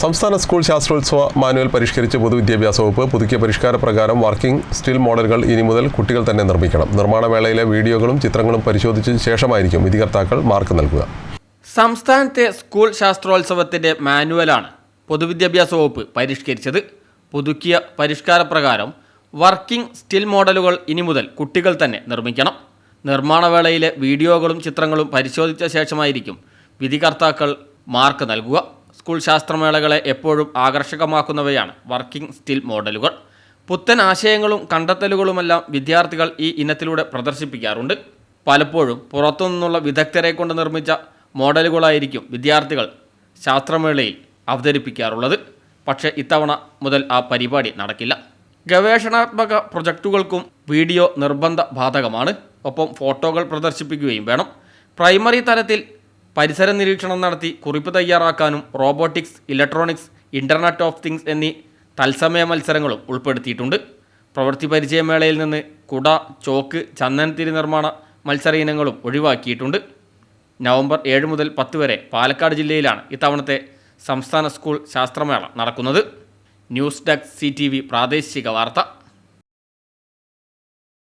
സംസ്ഥാന school ശാസ്ത്രോത്സവ manual പരിഷ്കരിച്ച പൊതുവിദ്യാഭ്യാസ വകുപ്പ് പുതുക്കിയ പരിഷ്കാര പ്രകാരം വർക്കിംഗ് സ്റ്റിൽ മോഡലുകൾ ഇനി മുതൽ കുട്ടികൾ തന്നെ നിർമ്മിക്കണം. നിർമ്മാണ വേളയിലെ വീഡിയോകളും ചിത്രങ്ങളും പരിശോധിച്ച ശേഷമായിരിക്കും വിധികർത്താക്കൾ മാർക്ക് നൽകുക. സംസ്ഥാനത്തെ സ്കൂൾ ശാസ്ത്രോത്സവത്തിന്റെ മാനുവലാണ് പൊതുവിദ്യാഭ്യാസ വകുപ്പ് പരിഷ്കരിച്ചത്. പുതുക്കിയ പരിഷ്കാര പ്രകാരം വർക്കിംഗ് സ്റ്റിൽ മോഡലുകൾ ഇനി മുതൽ കുട്ടികൾ തന്നെ നിർമ്മിക്കണം. നിർമ്മാണ വേളയിലെ വീഡിയോകളും ചിത്രങ്ങളും പരിശോധിച്ച ശേഷമായിരിക്കും വിധികർത്താക്കൾ മാർക്ക് നൽകുക. സ്കൂൾ ശാസ്ത്രമേളകളെ എപ്പോഴും ആകർഷകമാക്കുന്നവയാണ് വർക്കിംഗ് സ്റ്റിൽ മോഡലുകൾ. പുത്തൻ ആശയങ്ങളും കണ്ടെത്തലുകളുമെല്ലാം വിദ്യാർത്ഥികൾ ഈ ഇനത്തിലൂടെ പ്രദർശിപ്പിക്കാറുണ്ട്. പലപ്പോഴും പുറത്തുനിന്നുള്ള വിദഗ്ധരെ കൊണ്ട് നിർമ്മിച്ച മോഡലുകളായിരിക്കും വിദ്യാർത്ഥികൾ ശാസ്ത്രമേളയിൽ അവതരിപ്പിക്കാറുള്ളത്. പക്ഷേ ഇത്തവണ മുതൽ ആ പരിപാടി നടക്കില്ല. ഗവേഷണാത്മക പ്രൊജക്റ്റുകൾക്കും വീഡിയോ നിർബന്ധ ബാധകമാണ്. ഒപ്പം ഫോട്ടോകൾ പ്രദർശിപ്പിക്കുകയും വേണം. പ്രൈമറി തലത്തിൽ പരിസര നിരീക്ഷണം നടത്തി കുറിപ്പ് തയ്യാറാക്കാനും robotics electronics internet of things എന്നീ തത്സമയ മത്സരങ്ങളും ഉൾപ്പെടുത്തിയിട്ടുണ്ട്. പ്രവൃത്തി പരിചയമേളയിൽ നിന്ന് കുട ചോക്ക് ചന്ദനത്തിരി നിർമ്മാണ മത്സര ഇനങ്ങളും ഒഴിവാക്കിയിട്ടുണ്ട്. നവംബർ ഏഴ് മുതൽ പത്ത് വരെ പാലക്കാട് ജില്ലയിലാണ് ഇത്തവണത്തെ സംസ്ഥാന സ്കൂൾ ശാസ്ത്രമേള നടക്കുന്നത്. ന്യൂസ് ഡെസ്ക് സി പ്രാദേശിക വാർത്ത.